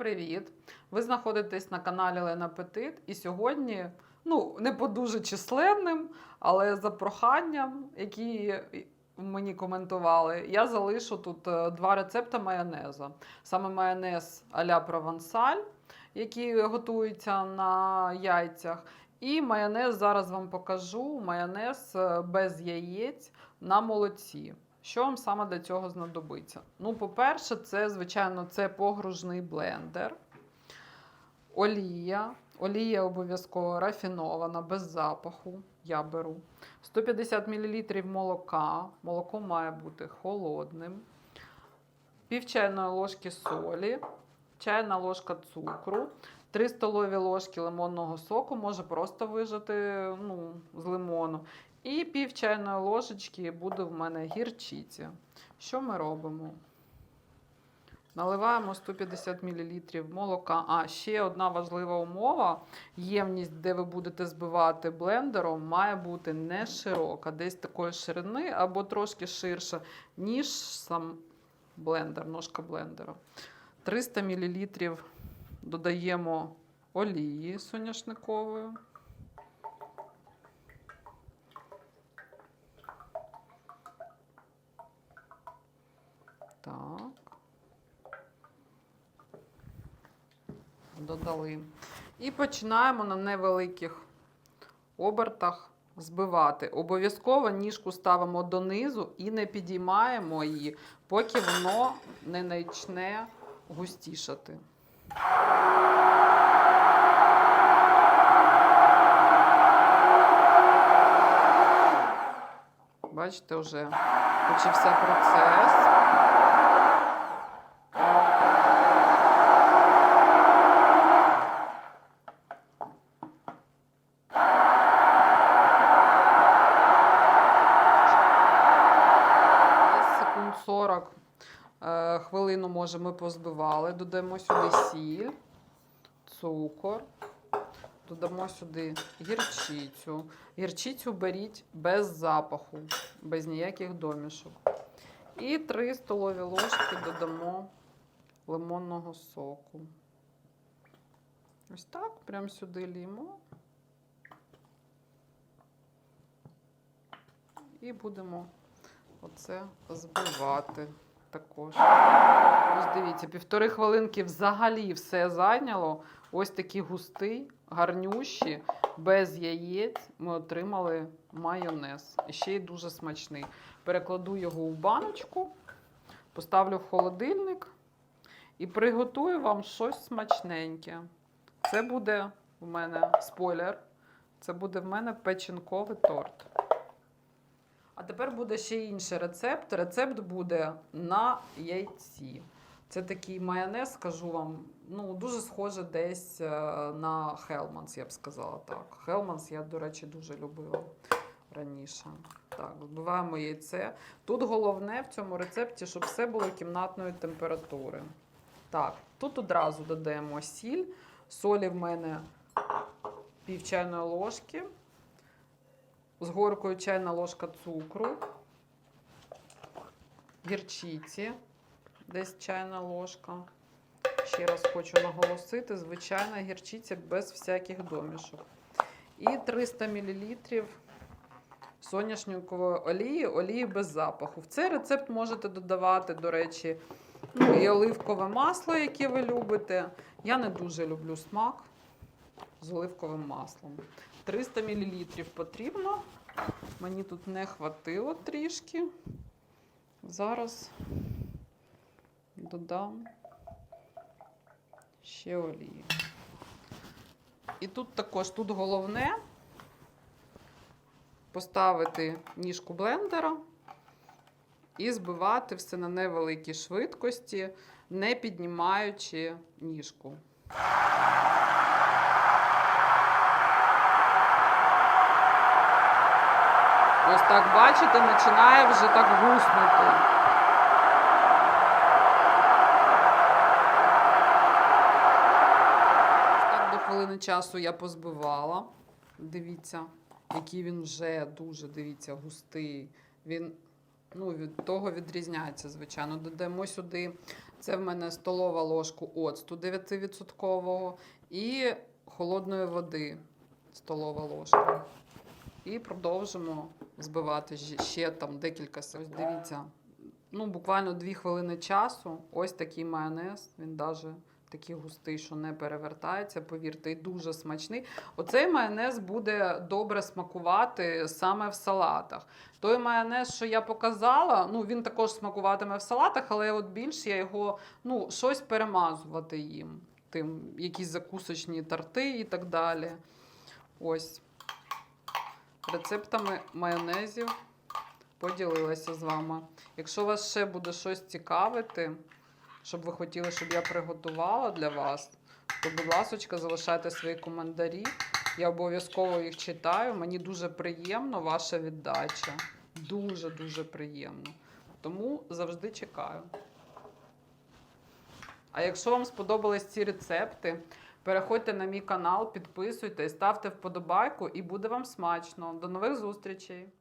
привіт! Ви знаходитесь на каналі Лена Петит. І сьогодні, ну, не по дуже численним, але за проханням, які мені коментували, я залишу тут е, два рецепти майонезу. Саме майонез а-ля провансаль, який готується на яйцях. І майонез зараз вам покажу майонез е, без яєць на молоці. Що вам саме для цього знадобиться? Ну, по-перше, це, звичайно, це погружний блендер, олія. Олія обов'язково рафінована, без запаху. Я беру. 150 мл молока. Молоко має бути холодним. Пів чайної ложки солі, чайна ложка цукру, 3 столові ложки лимонного соку, може просто вижати ну, з лимону. І пів чайної ложечки буде в мене гірчиці. Що ми робимо? Наливаємо 150 мл молока. А, ще одна важлива умова: ємність, де ви будете збивати блендером, має бути не широка, десь такої ширини або трошки ширша, ніж сам блендер, ножка блендера. 300 мл додаємо олії соняшникової. Так. Додали. І починаємо на невеликих обертах збивати. Обов'язково ніжку ставимо донизу і не підіймаємо її, поки воно не почне густішати. Бачите, вже почався процес. Секунд 40 е, хвилину, може, ми позбивали. Додамо сюди сіль, цукор, додамо сюди гірчицю. Гірчицю беріть без запаху, без ніяких домішок. І 3 столові ложки додамо лимонного соку. Ось так, прямо сюди лімо. І будемо оце збивати також. Ось дивіться, півтори хвилинки взагалі все зайняло. Ось такий густий, гарнющий, без яєць ми отримали майонез. І ще й дуже смачний. Перекладу його у баночку, поставлю в холодильник і приготую вам щось смачненьке. Це буде в мене спойлер. Це буде в мене печінковий торт. А тепер буде ще інший рецепт. Рецепт буде на яйці. Це такий майонез, скажу вам, ну, дуже схоже десь е, на Хелманс, я б сказала так. Хелманс я, до речі, дуже любила раніше. Так, вбиваємо яйце. Тут головне в цьому рецепті, щоб все було кімнатної температури. Так, тут одразу додаємо сіль. Солі в мене пів чайної ложки з горкою чайна ложка цукру, гірчиці, десь чайна ложка. Ще раз хочу наголосити, звичайна гірчиця без всяких домішок. І 300 мл соняшникової олії, олії без запаху. В цей рецепт можете додавати, до речі, ну, і оливкове масло, яке ви любите. Я не дуже люблю смак з оливковим маслом. 300 мл потрібно. Мені тут не хватило трішки. Зараз додам ще олії. І тут також тут головне поставити ніжку блендера і збивати все на невеликій швидкості, не піднімаючи ніжку. Ось так, бачите, починає вже так гуснути. Так, до хвилини часу я позбивала. Дивіться, який він вже дуже, дивіться, густий. Він Ну, від того відрізняється, звичайно. Додаємо сюди, це в мене столова ложку оцту 9% і холодної води столова ложка. І продовжимо збивати ще- там декілька. Ось дивіться, ну буквально 2 хвилини часу. Ось такий майонез. Він навіть такий густий, що не перевертається. Повірте, і дуже смачний. Оцей майонез буде добре смакувати саме в салатах. Той майонез, що я показала, ну він також смакуватиме в салатах, але от більш я його ну, щось перемазувати їм. Тим, якісь закусочні торти і так далі. Ось. Рецептами майонезів поділилася з вами. Якщо вас ще буде щось цікавити, щоб ви хотіли, щоб я приготувала для вас, то, будь ласка, залишайте свої коментарі. Я обов'язково їх читаю. Мені дуже приємно ваша віддача. Дуже-дуже приємно. Тому завжди чекаю. А якщо вам сподобались ці рецепти, переходьте на мій канал, підписуйтесь, ставте вподобайку і буде вам смачно. До нових зустрічей!